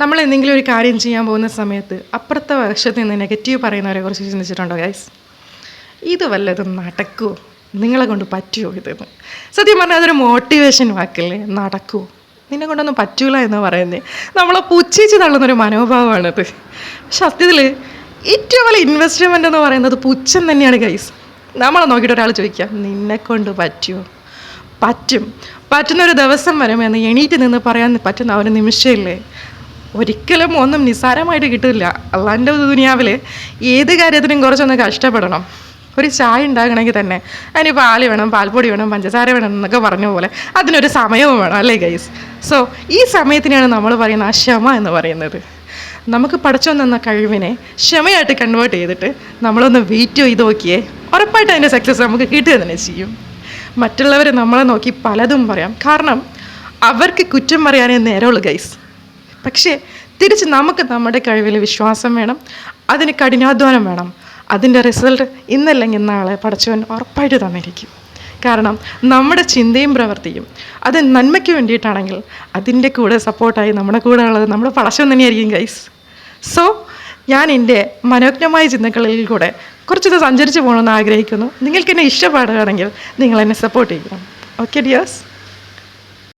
നമ്മൾ എന്തെങ്കിലും ഒരു കാര്യം ചെയ്യാൻ പോകുന്ന സമയത്ത് അപ്പുറത്തെ വശത്ത് നിന്ന് നെഗറ്റീവ് പറയുന്നവരെ കുറിച്ച് ചിന്തിച്ചിട്ടുണ്ടോ ഗൈസ് ഇത് വല്ലതും നടക്കുമോ നിങ്ങളെ കൊണ്ട് പറ്റുമോ ഇതെന്ന്? സത്യം പറഞ്ഞാൽ അതൊരു മോട്ടിവേഷൻ വാക്കല്ലേ? നടക്കുമോ നിന്നെ കൊണ്ടൊന്നും പറ്റൂല എന്ന് പറയുന്നത് നമ്മളെ പുച്ഛിച്ച് തള്ളുന്നൊരു മനോഭാവമാണത്. സത്യത്തിൽ ഏറ്റവും വലിയ ഇൻവെസ്റ്റ്മെന്റ് എന്ന് പറയുന്നത് പുച്ഛം തന്നെയാണ് ഗൈസ് നമ്മളെ നോക്കിയിട്ട് ഒരാൾ ചോദിക്കാം നിന്നെ കൊണ്ട് പറ്റുമോ പറ്റും. പറ്റുന്നൊരു ദിവസം വരുമെന്ന് എണീറ്റ് നിന്ന് പറയാൻ പറ്റുന്ന ഒരു നിമിഷമില്ലേ ഒരിക്കലും ഒന്നും നിസ്സാരമായിട്ട് കിട്ടില്ല. അള്ളാന്റെ ദുനിയാവിൽ ഏത് കാര്യത്തിനും കുറച്ചൊന്ന് കഷ്ടപ്പെടണം. ഒരു ചായ ഉണ്ടാകണമെങ്കിൽ തന്നെ അതിന് പാൽ വേണം പാൽപ്പൊടി വേണം പഞ്ചസാര വേണം എന്നൊക്കെ പറഞ്ഞ പോലെ അതിനൊരു സമയവും വേണം അല്ലേ ഗൈസ് സോ ഈ സമയത്തിനാണ് നമ്മൾ പറയുന്ന ആ ക്ഷമ എന്ന് പറയുന്നത്. നമുക്ക് പഠിച്ചു തന്ന കഴിവിനെ ക്ഷമയായിട്ട് കൺവേർട്ട് ചെയ്തിട്ട് നമ്മളൊന്ന് വെയിറ്റ് ചെയ്ത് നോക്കിയേ ഉറപ്പായിട്ട് അതിന്റെ സക്സസ് നമുക്ക് കിട്ടുക തന്നെ ചെയ്യും. മറ്റുള്ളവർ നമ്മളെ നോക്കി പലതും പറയാം. കാരണം അവർക്ക് കുറ്റം പറയാനേ നേരമുള്ളൂ ഗൈസ് പക്ഷേ തിരിച്ച് നമുക്ക് നമ്മുടെ കഴിവിൽ വിശ്വാസം വേണം അതിന് കഠിനാധ്വാനം വേണം. അതിന്റെ റിസൾട്ട് ഇന്നല്ലെങ്കിൽ നാളെ പടച്ചവൻ ഉറപ്പായിട്ട് തന്നിരിക്കും. കാരണം നമ്മുടെ ചിന്തയും പ്രവൃത്തിയും അത് നന്മയ്ക്ക് വേണ്ടിയിട്ടാണെങ്കിൽ അതിന്റെ കൂടെ സപ്പോർട്ടായി നമ്മുടെ കൂടെ ഉള്ളത് നമ്മുടെ പടച്ചവൻ തന്നെയായിരിക്കും ഗൈസ് സോ ഞാൻ എന്റെ മനോജ്ഞമായ ചിന്തകളിൽ കൂടെ കുറച്ചത് സഞ്ചരിച്ച് പോകണമെന്ന് ആഗ്രഹിക്കുന്നു. നിങ്ങൾക്ക് എന്നെ ഇഷ്ടപ്പെടുകയാണെങ്കിൽ നിങ്ങൾ എന്നെ സപ്പോർട്ട് ചെയ്യണം. Okay dears